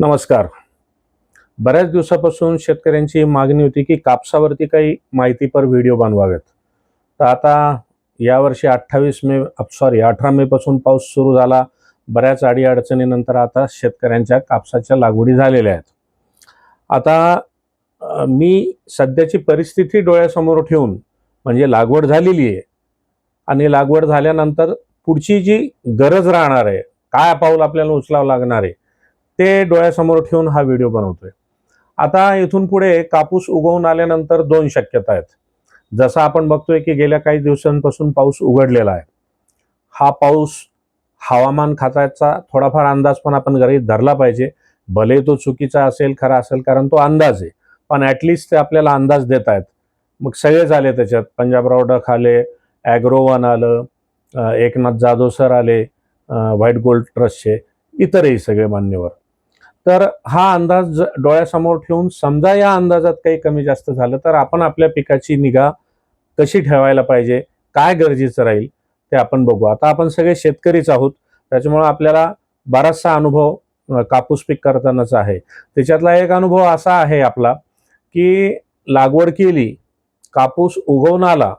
नमस्कार. बऱ्याच दिवसापासून शेतकऱ्यांची मागणी होती की कापसावरती काही माहितीपर व्हिडिओ बनवावेत. तर आता यावर्षी अठ्ठावीस मे सॉरी अठरा मेपासून पाऊस सुरू झाला. बऱ्याच अडीअडचणीनंतर आता शेतकऱ्यांच्या कापसाच्या लागवडी झालेल्या आहेत. आता मी सध्याची परिस्थिती डोळ्यासमोर ठेवून म्हणजे लागवड झालेली आहे. आणि लागवड झाल्यानंतर पुढची जी गरज राहणार आहे काय पाऊल आपल्याला उचलावं लागणार आहे ते डोळ्यासमोर ठेवून हा व्हिडिओ बनवतोय. आता इथून पुढे कापूस उगवून आल्यानंतर दोन शक्यता आहेत. जसं आपण बघतोय की गेल्या काही दिवसांपासून पाऊस उघडलेला आहे. हा पाऊस हवामान खात्याचा थोडाफार अंदाज पण आपण घरी धरला पाहिजे. भले तो चुकीचा असेल खरा असेल कारण तो अंदाज आहे. पण ॲटलिस्ट ते आपल्याला अंदाज देत आहेत. मग सगळे झाले त्याच्यात. पंजाबराव डक आले ॲग्रोवन आलं एकनाथ जाधव सर आले व्हाईट गोल्ड ट्रस्टचे इतरही सगळे मान्यवर. तर हा अंदाज डोळ्यासमोर ठेवून समजा या अंदाजात काही कमी जास्त झालं तर आपण आपल्या पिकाची निगा कशी ठेवायला पाहिजे काय गरजेचं राहील ते आपण बघू. आता आपण सगळे शेतकरीच आहोत त्याच्यामुळं आपल्याला बराचसा अनुभव कापूस पीक करतानाच आहे. त्याच्यातला एक अनुभव असा आहे आपला की लागवड केली कापूस उगवून आला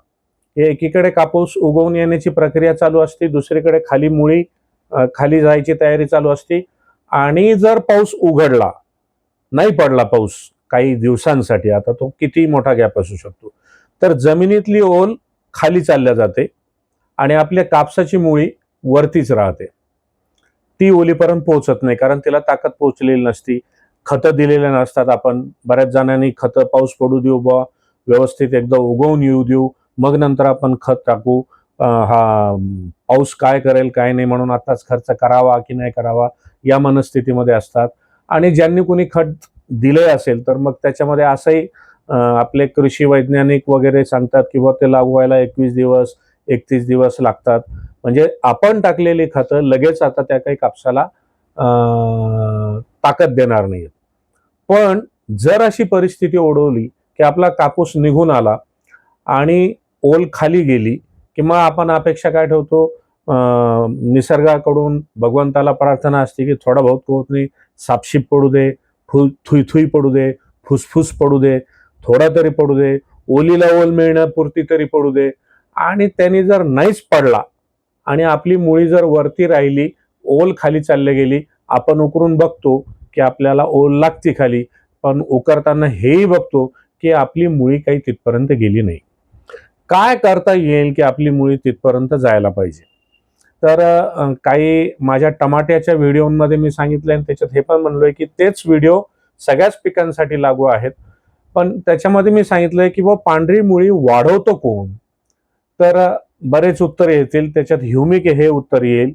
हे एकीकडे कापूस उगवून येण्याची प्रक्रिया चालू असते दुसरीकडे खाली मुळी खाली जायची तयारी चालू असते आणि जर पाऊस उघडला नाही पडला पाऊस काही दिवसांसाठी आता तो किती मोठा गॅप असू शकतो तर जमिनीतली ओल खाली चालल्या जाते आणि आपल्या कापसाची मुळी वरतीच राहते. ती ओलीपर्यंत पोहोचत नाही कारण तिला ताकद पोहोचलेली नसती. खतं दिलेले नसतात. आपण बऱ्याच जणांनी खतं पाऊस पडू देऊ बुवा व्यवस्थित एकदा उगवून येऊ देऊ मग नंतर आपण खत टाकू. हा पाऊस काय करेल काय नाही म्हणून आताच खर्च करावा की नाही करावा या मनस्थितीमध्ये असतात. आणि ज्यांनी कोणी खत दिले असेल तर मग त्याच्यामध्ये असंही आपले कृषी वैज्ञानिक वगैरे सांगतात किंवा ते लागू व्हायला एकवीस दिवस एकतीस दिवस लागतात. म्हणजे आपण टाकलेली खतं लगेच आता त्या काही कापसाला ताकद देणार नाहीत पण जर अशी परिस्थिती ओढवली की आपला कापूस निघून आला आणि ओल खाली गेली किंवा आपण अपेक्षा काय ठेवतो? निसर्गाकडून भगवंताला प्रार्थना असते की थोडा बहुत होत नाही सापशीप पडू दे फु थुई पडू दे फुसफुस पडू दे थोडा तरी पडू दे ओलीला ओल मिळण्यापुरती तरी पडू दे. आणि त्यांनी जर नाहीच पडला आणि आपली मुळी जर वरती राहिली ओल खाली चालली गेली आपण उकरून बघतो की आपल्याला ओल लागते खाली पण उकरताना हेही बघतो की आपली मुळी काही तिथपर्यंत गेली नाही. काय करता येईल की आपली मुळी तिथपर्यंत जायला पाहिजे? तर काही माझ्या टमाट्याच्या व्हिडिओमध्ये मी सांगितलं आणि त्याच्यात हे पण म्हणलोय की तेच व्हिडिओ सगळ्याच पिकांसाठी लागू आहेत. पण त्याच्यामध्ये मी सांगितलंय की बा पांढरी मुळी वाढवतो कोण? तर बरेच उत्तर येतील. त्याच्यात ह्युमिक हे उत्तर येईल.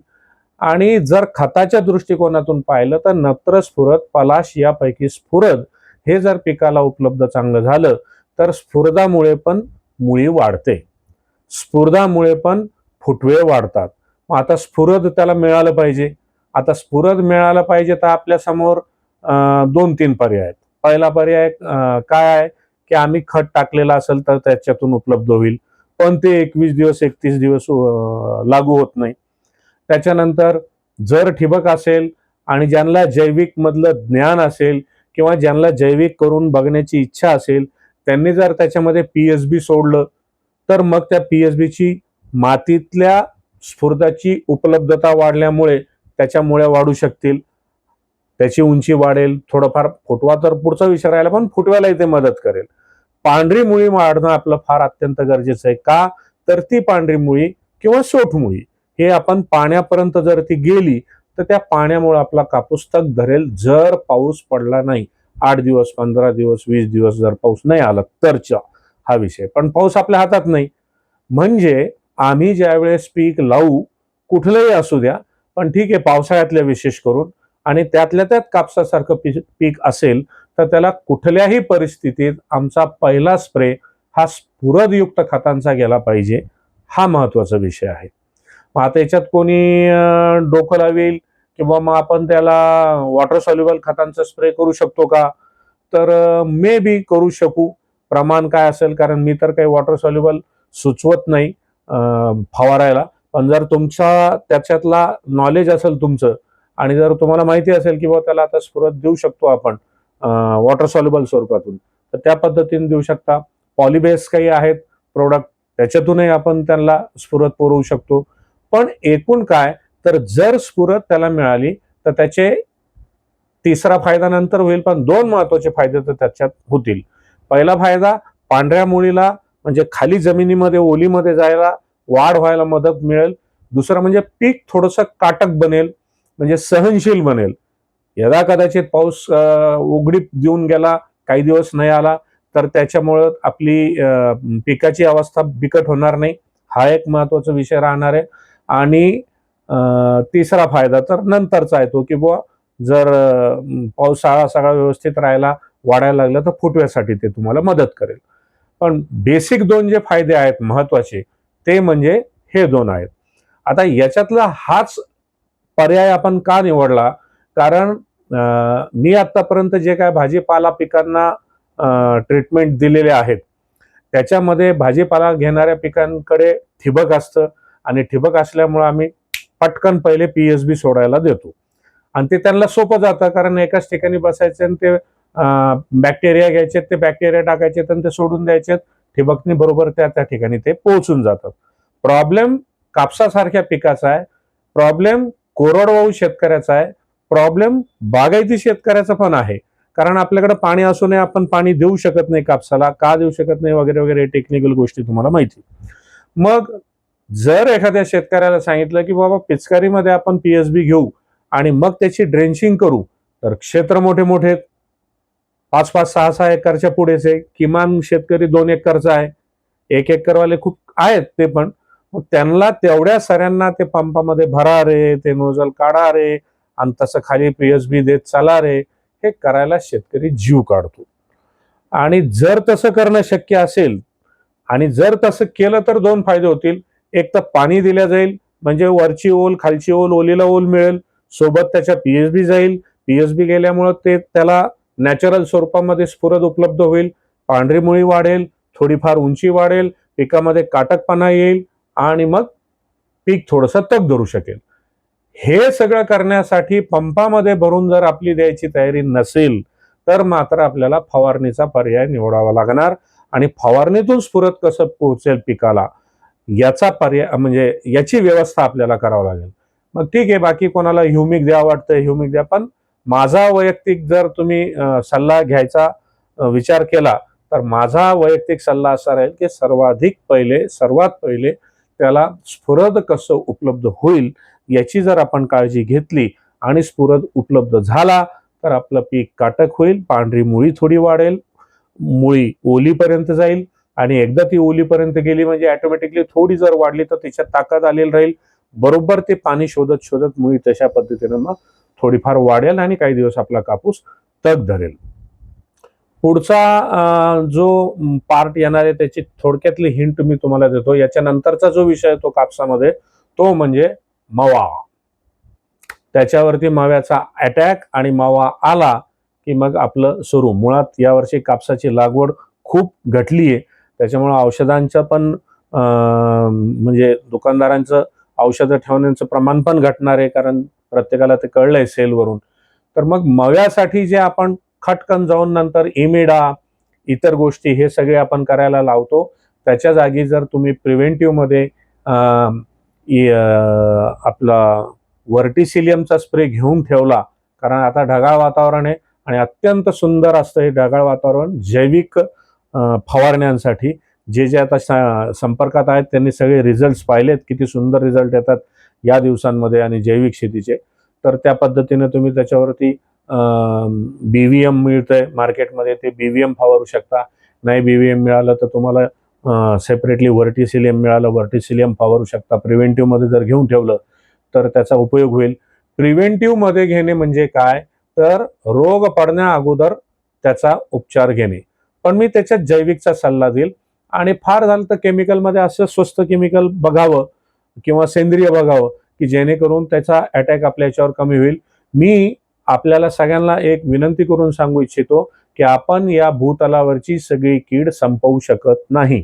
आणि जर खताच्या दृष्टिकोनातून पाहिलं तर नत्र स्फुरद पलाश यापैकी स्फुरद हे जर पिकाला उपलब्ध चांगलं झालं तर स्फुरदामुळे पण मुळी वाढते. स्फुरदामुळे पण फुटवे वाढतात. आता स्फुरद त्याला मिळालं पाहिजे. आता स्फुरद मिळालं पाहिजे तर आपल्यासमोर दोन तीन पर्याय आहेत. पहिला पर्याय काय आहे की आम्ही खत टाकलेला असेल तर त्याच्यातून उपलब्ध होईल. पण ते एकवीस दिवस एकतीस दिवस लागू होत नाही. त्याच्यानंतर जर ठिबक असेल आणि ज्यांना जैविक मधलं ज्ञान असेल किंवा ज्यांना जैविक करून बघण्याची इच्छा असेल त्यांनी जर त्याच्यामध्ये पी एस बी सोडलं तर मग त्या पी एस बीची मातीतल्या स्फुर्दाची उपलब्धता वाढल्यामुळे त्याच्या मुळ्या वाढू शकतील. त्याची उंची वाढेल. थोडंफार फुटवा तर पुढचा विषय राहिला पण फुटव्यालाही ते मदत करेल. पांढरी मुळी वाढणं आपलं फार अत्यंत गरजेचं आहे. का? तर ती पांढरी मुळी किंवा सोठ मुळी. हे आपण पाण्यापर्यंत जर ती गेली तर त्या पाण्यामुळे आपला कापूस तग धरेल. जर पाऊस पडला नाही आठ दिवस पंधरा दिवस वीस दिवस जर पाऊस नाही आला तरचा हा विषय. पण पाऊस आपल्या हातात नाही. म्हणजे आम्ही ज्यावेळेस पीक लावू कुठलंही असू द्या पण ठीक आहे पावसाळ्यातल्या विशेष करून. आणि त्यातल्या त्यात कापसासारखं पीक पीक असेल तर त्याला कुठल्याही परिस्थितीत आमचा पहिला स्प्रे हा स्फुरदयुक्त खतांचा गेला पाहिजे हा महत्त्वाचा विषय आहे. मग आता याच्यात कोणी डोकं लावेल किंवा मग आपण त्याला वॉटर सॉल्युबल खतांचा स्प्रे करू शकतो का? तर मे बी करू शकू. प्रमाण काय असेल? कारण मी तर काही वॉटर सॉल्युबल सुचवत नाही. फवारायला. पण जर तुमचा त्याच्यातला नॉलेज असेल तुमचं आणि जर तुम्हाला माहिती असेल की बाबा त्याला आता स्फुरत देऊ शकतो आपण वॉटर सॉल्युबल स्वरूपातून तर त्या पद्धतीने देऊ शकता. पॉलिबेस काही आहेत प्रोडक्ट त्याच्यातूनही आपण त्यांना स्फुरत पुरवू शकतो. पण एकूण काय तर जर स्फुरत त्याला मिळाली तर त्याचे तिसरा फायदा नंतर होईल पण दोन महत्त्वाचे फायदे तर त्याच्यात होतील. पहिला फायदा पांढऱ्या मुळीला म्हणजे खाली जमिनीमध्ये ओलीमध्ये जायला वाढ व्हायला मदत मिळेल. दुसरं म्हणजे पीक थोडंसं काटक बनेल म्हणजे सहनशील बनेल. यदा कदाचित पाऊस उघडीप देऊन गेला काही दिवस नाही आला तर त्याच्यामुळं आपली पिकाची अवस्था बिकट होणार नाही. हा एक महत्त्वाचा विषय राहणार आहे. आणि तिसरा फायदा तर नंतरचा आहे तो की बुवा जर पावसाळा सगळा व्यवस्थित राहायला वाढायला लागला तर फुटव्यासाठी ते तुम्हाला मदत करेल. पण बेसिक दोन जे फायदे आहेत महत्त्वाचे ते म्हणजे हे दोन आहेत. आता याच्यातला हाच पर्याय आपण का निवडला? कारण मी आतापर्यंत जे काय भाजीपाला पिकांना ट्रीटमेंट दिलेले आहेत त्याच्यामध्ये भाजीपाला घेणाऱ्या पिकांकडे ठिबक असतं आणि ठिबक असल्यामुळे आम्ही पटकन पहिले पी एस बी सोडायला देतो. आणि ते त्यांना सोपं जातं कारण एकाच ठिकाणी बसायचं आणि ते बॅक्टेरिया घ्यायचे ते बॅक्टेरिया टाकायचे आणि ते सोडून द्यायचे. ठिबकनी बरोबर त्या त्या ठिकाणी ते पोहोचून जातात. प्रॉब्लेम कापसासारख्या पिकाचा आहे. प्रॉब्लेम कोरडवाहू शेतकऱ्याचा आहे. प्रॉब्लेम बागायती शेतकऱ्याचा पण आहे. कारण आपल्याकडे पाणी असूनही आपण पाणी देऊ शकत नाही कापसाला. का देऊ शकत नाही वगैरे वगैरे टेक्निकल गोष्टी तुम्हाला माहिती. मग जर एखाद्या शेतकऱ्याला सांगितलं की बाबा पिचकारीमध्ये आपण पीएसबी घेऊ आणि मग त्याची ड्रेंचिंग करू तर क्षेत्र मोठे मोठे आहेत. पाच पाच सहा सहा एकरच्या पुढेच आहे किमान शेतकरी दोन एकरचा आहे. एक एकरवाले खूप आहेत ते पण. मग त्यांना तेवढ्या सऱ्यांना ते पंपामध्ये भरा रे ते नोजल काढा रे आणि तसं खाली पीएसबी देत चला रे हे करायला शेतकरी जीव काढतो. आणि जर तसं करणं शक्य असेल आणि जर तसं केलं तर दोन फायदे होतील. एक तर पाणी दिल्या जाईल म्हणजे वरची ओल खालची ओल ओलीला ओल मिळेल. सोबत त्याच्या पीएचबी जाईल. पीएचबी गेल्यामुळं ते त्याला नॅचरल स्वरूपामध्ये स्फुरद उपलब्ध होईल पांढरी मुळी वाढेल थोडीफार उंची वाढेल पिकामध्ये काटकपणा येईल आणि मग पीक थोडंसं तग धरू शकेल. हे सगळं करण्यासाठी पंपामध्ये भरून जर आपली द्यायची तयारी नसेल तर मात्र आपल्याला फवारणीचा पर्याय निवडावा लागणार आणि फवारणीतून स्फुरत कसं पोहोचेल पिकाला याचा पर्याय म्हणजे याची व्यवस्था आपल्याला करावी लागेल. मग ठीक आहे बाकी कोणाला ह्युमिक द्या वाटतं ह्युमिक द्या पण माझा वैयक्तिक जर तुम्ही सल्ला घ्यायचा विचार केला तर माझा वैयक्तिक सल्ला असा राहील की सर्वाधिक पहिले सर्वात पहिले त्याला स्फुरद कसं उपलब्ध होईल याची जर आपण काळजी घेतली आणि स्फुरद उपलब्ध झाला तर आपलं पीक काटक होईल पांढरी मुळी थोडी वाढेल मुळी ओलीपर्यंत जाईल आणि एकदा ती ओलीपर्यंत गेली म्हणजे ऑटोमॅटिकली थोडी जर वाढली तर त्याच्यात ताकद आलेली राहील. बरोबर ते पाणी शोधत शोधत मुळी तशा पद्धतीनं मग थोडीफार वाढेल आणि काही दिवस आपला कापूस तग धरेल. पुढचा जो पार्ट येणार आहे त्याची थोडक्यातली हिंट मी तुम्हाला देतो. याच्या नंतरचा जो विषय तो कापसामध्ये तो म्हणजे मवा. त्याच्यावरती माव्याचा अटॅक आणि मावा आला की मग आपलं सुरू. मुळात यावर्षी कापसाची लागवड खूप घटली आहे. त्याच्यामुळं औषधांचं पण म्हणजे दुकानदारांचं औषधं ठेवण्याचं प्रमाण पण घटणार आहे कारण प्रत्येकाला ते कळलंय सेलवरून तर मग मव्यासाठी जे आपण खटकन जाऊन नंतर इमिडा इतर गोष्टी हे सगळे आपण करायला लावतो. त्याच्या जागी जर तुम्ही प्रिव्हेंटिव्हमध्ये आपला वर्टिसिलियमचा स्प्रे घेऊन ठेवला कारण आता ढगाळ वातावरण आहे आणि अत्यंत सुंदर असतं हे ढगाळ वातावरण जैविक फवारण्यांसाठी. जे जे आता स- संपर्कात आहेत त्यांनी सगळे रिझल्ट पाहिलेत किती सुंदर रिझल्ट येतात. या दिवसांमध्ये आणि जैविक शेतीचे तर त्या पद्धतीने तुम्ही त्याच्यावरती बी व्ही एम मिळतंय मार्केटमध्ये ते बी व्ही एम फवारू शकता. नाही बी व्ही एम मिळालं तर तुम्हाला सेपरेटली व्हर्टिसिलियम मिळालं व्हर्टिसिलियम फवारू शकता. प्रिव्हेंटिव्हमध्ये जर घेऊन ठेवलं तर त्याचा उपयोग होईल. प्रिव्हेंटिव्हमध्ये घेणे म्हणजे काय? तर रोग पडण्या अगोदर त्याचा उपचार घेणे. पण मी त्याच्यात जैविकचा सल्ला देईल. आणि फार झालं तर केमिकलमध्ये असं स्वस्त केमिकल बघावं. किंवा सेंद्रिय बघावं की जेणेकरून त्याचा अटॅक आपल्या याच्यावर कमी होईल. मी आपल्याला सगळ्यांना एक विनंती करून सांगू इच्छितो की आपण या भूतलावरची सगळी कीड संपवू शकत नाही.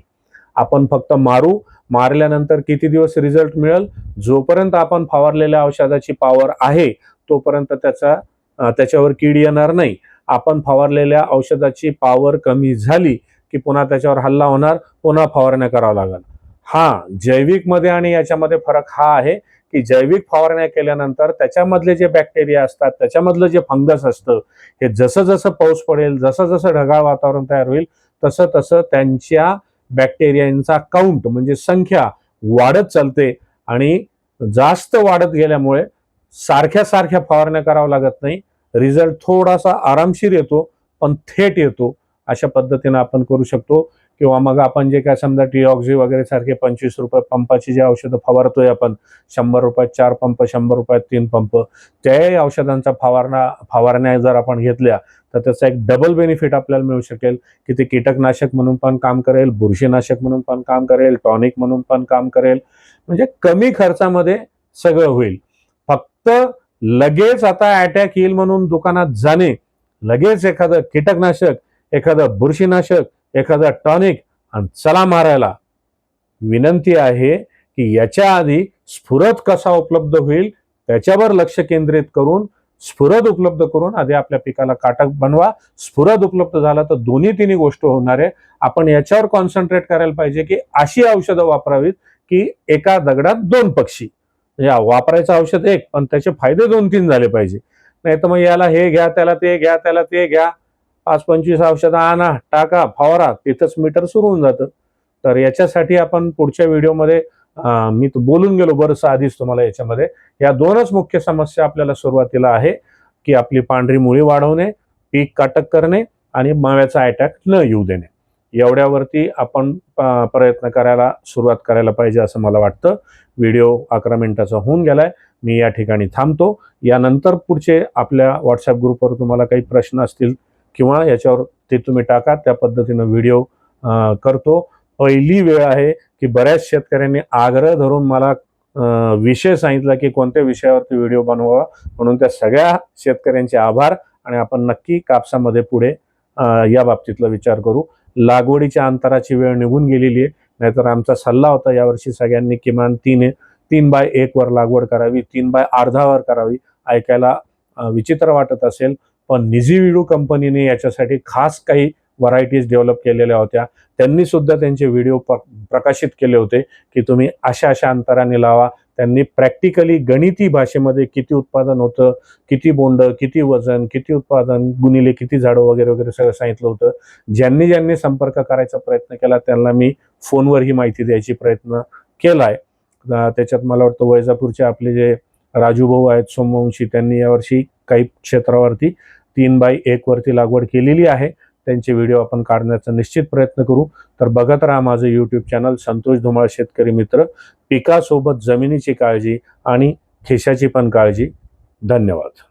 आपण फक्त मारू मारल्यानंतर किती दिवस रिझल्ट मिळेल? जोपर्यंत आपण फवारलेल्या औषधाची पॉवर आहे तोपर्यंत त्याचा त्याच्यावर कीड येणार नाही. आपण फवारलेल्या औषधाची पॉवर कमी झाली की पुन्हा त्याच्यावर हल्ला होणार पुन्हा फवारण्या करावं लागेल. हा जैविकमध्ये आणि याच्यामध्ये फरक हा आहे की जैविक फवारण्या केल्यानंतर त्याच्यामधले जे बॅक्टेरिया असतात त्याच्यामधलं जे फंगस असतं हे जसं जसं पाऊस पडेल जसं जसं ढगाळ वातावरण तयार होईल तसं तसं त्यांच्या बॅक्टेरियांचा काउंट म्हणजे संख्या वाढत चालते आणि जास्त वाढत गेल्यामुळे सारख्या सारख्या फवारण्या करावं लागत नाही. रिझल्ट थोडासा आरामशीर येतो पण थेट येतो अशा पद्धतीनं आपण करू शकतो. किंवा मग आपण जे काय समजा टीऑक्झी वगैरे सारखे पंचवीस रुपये पंपाची जे औषधं फवारतोय आपण शंभर रुपयात चार पंप शंभर रुपयात तीन पंप त्याही औषधांचा फवारणा फवारण्या जर आपण घेतल्या तर त्याचा एक डबल बेनिफिट आपल्याला मिळू शकेल की ते कीटकनाशक म्हणून पण काम करेल बुरशीनाशक म्हणून पण काम करेल टॉनिक म्हणून पण काम करेल म्हणजे कमी खर्चामध्ये सगळं होईल. फक्त लगेच आता अटॅक येईल म्हणून दुकानात जाणे लगेच एखादं कीटकनाशक एखादं बुरशीनाशक एखादा टॉनिक आणि चला मारायला. विनंती आहे की याच्या आधी स्फुरत कसा उपलब्ध होईल त्याच्यावर लक्ष केंद्रित करून स्फुरद उपलब्ध करून आधी आपल्या पिकाला काटक बनवा. स्फुरद उपलब्ध झाला तर दोन्ही तिन्ही गोष्ट होणार आहे. आपण याच्यावर कॉन्सन्ट्रेट करायला पाहिजे की अशी औषधं वापरावीत की एका दगडात दोन पक्षी. म्हणजे वापरायचं औषध एक पण त्याचे फायदे दोन तीन झाले पाहिजे. नाही तर मग याला हे घ्या त्याला ते घ्या त्याला ते घ्या. आज पंचवीस औषधं आणा टाका फवारा तिथंच मीटर सुरू होऊन जातं. तर याच्यासाठी आपण पुढच्या व्हिडिओमध्ये मी तर बोलून गेलो बरंचसं आधीच तुम्हाला याच्यामध्ये. या दोनच मुख्य समस्या आपल्याला सुरुवातीला आहे की आपली पांढरी मुळी वाढवणे पीक काटक करणे आणि माव्याचा अटॅक न येऊ देणे. एवढ्यावरती आपण प्रयत्न करायला सुरुवात करायला पाहिजे असं मला वाटतं. व्हिडिओ अकरा मिनिटाचा होऊन गेलाय. मी या ठिकाणी थांबतो. यानंतर पुढचे आपल्या व्हॉट्सअप ग्रुपवर तुम्हाला काही प्रश्न असतील किंवा याच्यावर ते तुम्ही टाका त्या पद्धतीनं व्हिडिओ करतो. पहिली वेळ आहे की बऱ्याच शेतकऱ्यांनी आग्रह धरून मला विषय सांगितला की कोणत्या विषयावरती व्हिडिओ बनवावा. म्हणून त्या सगळ्या शेतकऱ्यांचे आभार आणि आपण नक्की कापसामध्ये पुढे या बाबतीतला विचार करू. लागवडीच्या अंतराची वेळ निघून गेलेली आहे. नाहीतर आमचा सल्ला होता यावर्षी सगळ्यांनी किमान तीन तीन बाय एक वर लागवड करावी तीन बाय अर्धावर करावी. ऐकायला विचित्र वाटत असेल. पण निझीविडू कंपनीने याच्यासाठी खास काही व्हरायटीज डेव्हलप केलेल्या होत्या. त्यांनी सुद्धा त्यांचे व्हिडिओ प्रकाशित केले होते की तुम्ही अशा अशा अंतराने लावा. त्यांनी प्रॅक्टिकली गणिती भाषेमध्ये किती उत्पादन होतं किती बोंड किती वजन किती उत्पादन गुणिले किती झाडं वगैरे वगैरे सगळं सांगितलं होतं. ज्यांनी ज्यांनी संपर्क करायचा प्रयत्न केला त्यांना मी फोनवर ही माहिती द्यायची प्रयत्न केलाय. आहे त्याच्यात मला वाटतं वैजापूरचे आपले जे राजूभाऊ आहेत सोमवंशी त्यांनी यावर्षी काही क्षेत्रावरती तीन बाय एक वरती लागवड केलेली आहे. त्यांचे व्हिडिओ आपण काढण्याचा निश्चित प्रयत्न करू. तर बघत राहा माझं यूट्यूब चॅनल संतोष धुमाळ शेतकरी मित्र. पिकासोबत जमिनीची काळजी आणि खिशाची पण काळजी. धन्यवाद.